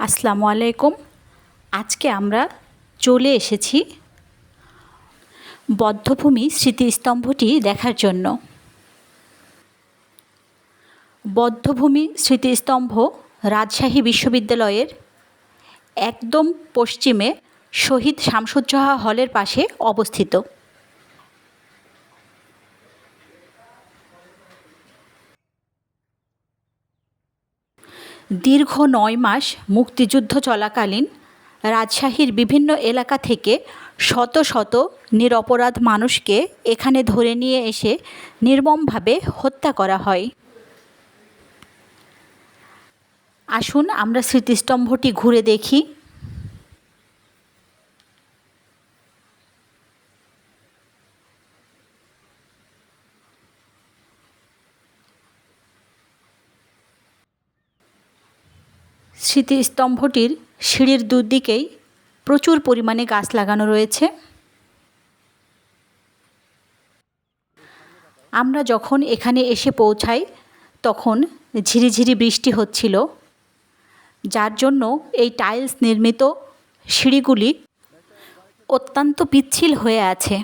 আসসালামু আলাইকুম। আজকে আমরা চলে এসেছি বদ্ধভূমি স্মৃতিস্তম্ভটি দেখার জন্য। বদ্ধভূমি স্মৃতিস্তম্ভ রাজশাহী বিশ্ববিদ্যালয়ের একদম পশ্চিমে শহীদ শামসুজ্জোহা হলের পাশে অবস্থিত। দীর্ঘ নয় মাস মুক্তিযুদ্ধ চলাকালীন রাজশাহীর বিভিন্ন এলাকা থেকে শত শত নিরপরাধ মানুষকে এখানে ধরে নিয়ে এসে নির্মমভাবে হত্যা করা হয়। আসুন আমরা স্মৃতিস্তম্ভটি ঘুরে দেখি। স্মৃতিস্তম্ভটির সিঁড়ির দুদিকেই প্রচুর পরিমাণে গাছ লাগানো রয়েছে। আমরা যখন এখানে এসে পৌঁছাই, তখন ঝিরিঝিরি বৃষ্টি হচ্ছিল, যার জন্য এই টাইলস নির্মিত সিঁড়িগুলি অত্যন্ত পিচ্ছিল হয়ে আছে।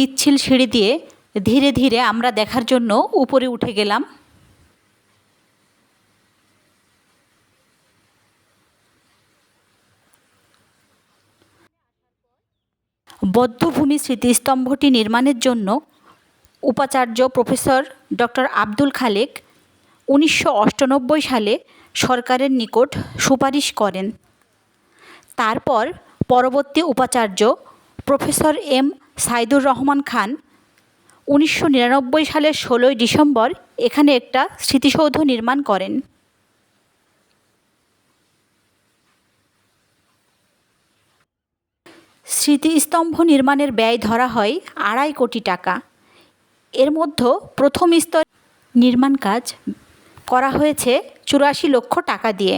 পিচ্ছিল সিঁড়ি দিয়ে ধীরে ধীরে আমরা দেখার জন্য উপরে উঠে গেলাম। বদ্ধভূমি স্মৃতিস্তম্ভটি নির্মাণের জন্য উপাচার্য প্রফেসর ডক্টর আব্দুল খালেক উনিশশো সালে সরকারের নিকট সুপারিশ করেন। তারপর পরবর্তী উপাচার্য প্রফেসর এম সাইদুর রহমান খান উনিশশো নিরানব্বই সালের ষোলোই ডিসেম্বর এখানে একটা স্মৃতিসৌধ নির্মাণ করেন। স্মৃতিস্তম্ভ নির্মাণের ব্যয় ধরা হয় আড়াই কোটি টাকা। এর মধ্যে প্রথম স্তর নির্মাণ কাজ করা হয়েছে চুরাশি লক্ষ টাকা দিয়ে।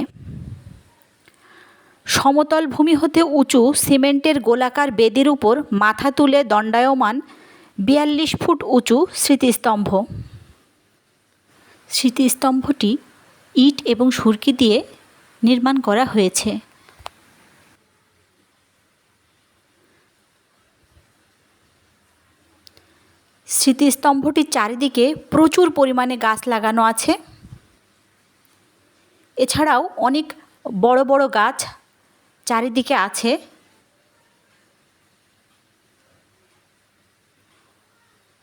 সমতল ভূমি হতে উঁচু সিমেন্টের গোলাকার বেদির উপর মাথা তুলে দণ্ডায়মান বিয়াল্লিশ ফুট উঁচু স্মৃতিস্তম্ভ। স্মৃতিস্তম্ভটি ইট এবং সুরকি দিয়ে নির্মাণ করা হয়েছে। স্মৃতিস্তম্ভটির চারিদিকে প্রচুর পরিমাণে গাছ লাগানো আছে। এছাড়াও অনেক বড় বড় গাছ চারিদিকে আছে।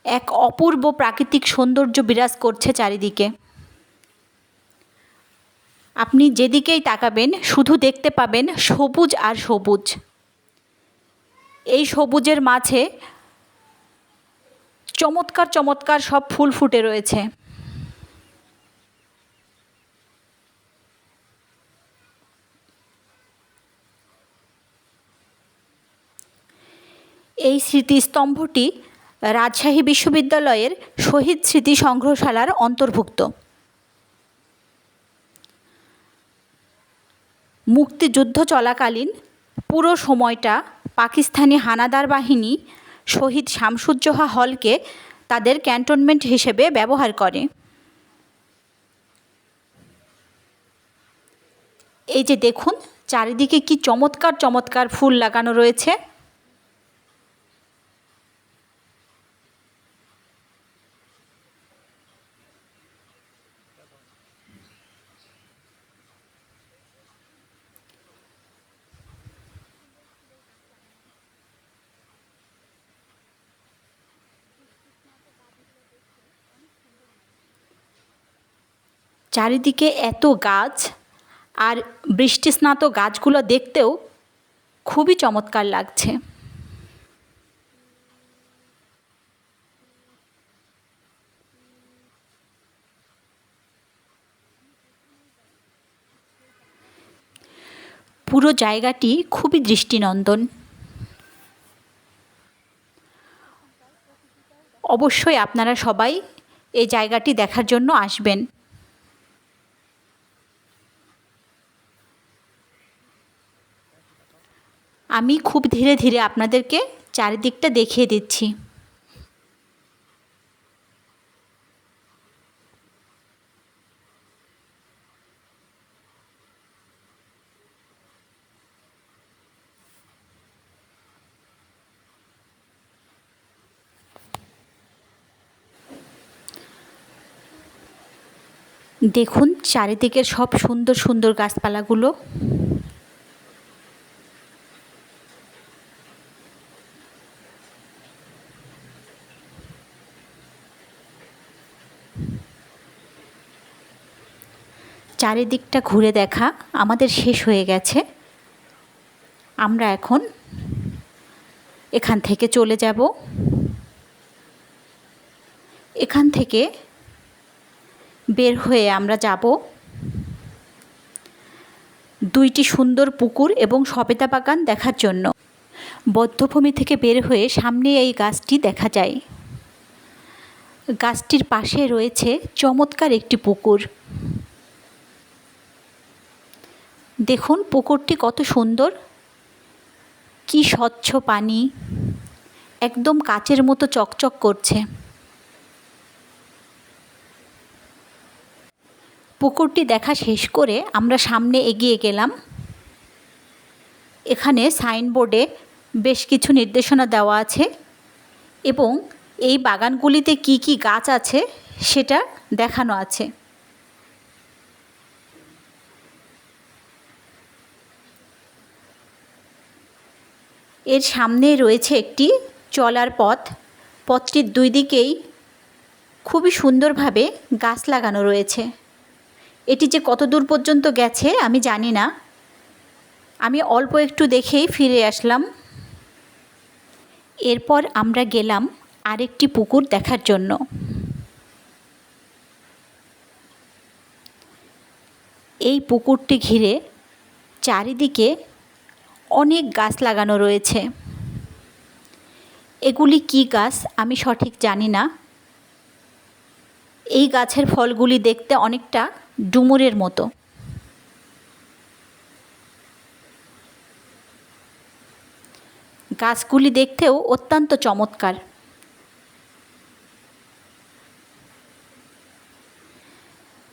এক অপূর্ব প্রাকৃতিক সৌন্দর্য বিরাজ করছে চারিদিকে। আপনি যেদিকেই তাকাবেন, শুধু দেখতে পাবেন সবুজ আর সবুজ। এই সবুজের মাঝে চমৎকার চমৎকার সব ফুল ফুটে রয়েছে। এই স্মৃতিস্তম্ভটি রাজশাহী বিশ্ববিদ্যালয়ের শহীদ স্মৃতি সংগ্রহশালার অন্তর্ভুক্ত। মুক্তিযুদ্ধ চলাকালীন পুরো সময়টা পাকিস্তানি হানাদার বাহিনী শহীদ শামসুজ্জোহা হলকে তাদের ক্যান্টনমেন্ট হিসেবে ব্যবহার করে। এই যে দেখুন, চারিদিকে কি চমৎকার চমৎকার ফুল লাগানো রয়েছে। চারিদিকে এত গাছ আর বৃষ্টি বৃষ্টিস্নাত গাছগুলো দেখতেও খুবই চমৎকার লাগছে। পুরো জায়গাটি খুবই দৃষ্টিনন্দন। অবশ্যই আপনারা সবাই এই জায়গাটি দেখার জন্য আসবেন। আমি খুব ধীরে ধীরে আপনাদেরকে চারিদিকটা দেখিয়ে দিচ্ছি। দেখুন চারিদিকের সব সুন্দর সুন্দর গাছপালাগুলো। চারিদিকটা ঘুরে দেখা আমাদের শেষ হয়ে গেছে। আমরা এখন এখান থেকে চলে যাব। এখান থেকে বের হয়ে আমরা যাব দুইটি সুন্দর পুকুর এবং সবেদা বাগান দেখার জন্য। বদ্ধভূমি থেকে বের হয়ে সামনে এই গাছটি দেখা যায়। গাছটির পাশে রয়েছে চমৎকার একটি পুকুর। দেখুন, পুকুরটি কত সুন্দর। কি স্বচ্ছ পানি। একদম কাচের মতো চকচক করছে। পুকুরটি দেখা শেষ করে আমরা সামনে এগিয়ে গেলাম। এখানে সাইনবোর্ডে বেশ কিছু নির্দেশনা দেওয়া আছে এবং এই বাগানগুলিতে কি কি গাছ আছে সেটা দেখানো আছে। এর সামনে রয়েছে একটি চলার পথ। পথটির দুই দিকেই খুবই সুন্দরভাবে গাছ লাগানো রয়েছে। এটি যে কত দূর পর্যন্ত গেছে আমি জানি না। আমি অল্প একটু দেখেই ফিরে আসলাম। এরপর আমরা গেলাম আরেকটি পুকুর দেখার জন্য। এই পুকুরটি ঘিরে চারিদিকে অনেক গাছ লাগানো রয়েছে। এগুলি কি গাছ আমি সঠিক জানি না। এই গাছের ফলগুলি দেখতে অনেকটা ডুমুরের মতো। গাছগুলি দেখতেও অত্যন্ত চমৎকার।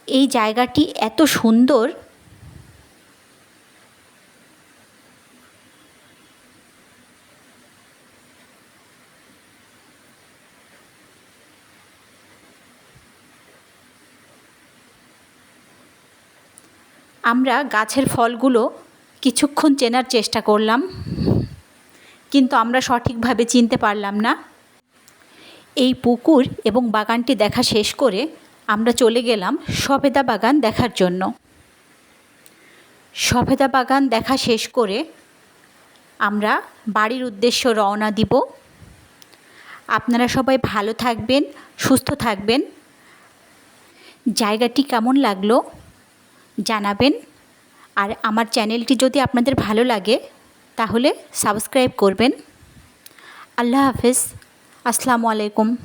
এই জায়গাটি এত সুন্দর আমরা গাছের ফলগুলো কিছুক্ষণ চেনার চেষ্টা করলাম, কিন্তু আমরা সঠিকভাবে চিনতে পারলাম না। এই পুকুর এবং বাগানটি দেখা শেষ করে আমরা চলে গেলাম সফেদা বাগান দেখার জন্য। সফেদা বাগান দেখা শেষ করে আমরা বাড়ির উদ্দেশ্য রওনা দিব। আপনারা সবাই ভালো থাকবেন, সুস্থ থাকবেন। জায়গাটি কেমন লাগল? জানাবেন। আর আমার চ্যানেলটি যদি আপনাদের ভালো লাগে, তাহলে সাবস্ক্রাইব করবেন। আল্লাহ হাফেজ। আসসালামু আলাইকুম।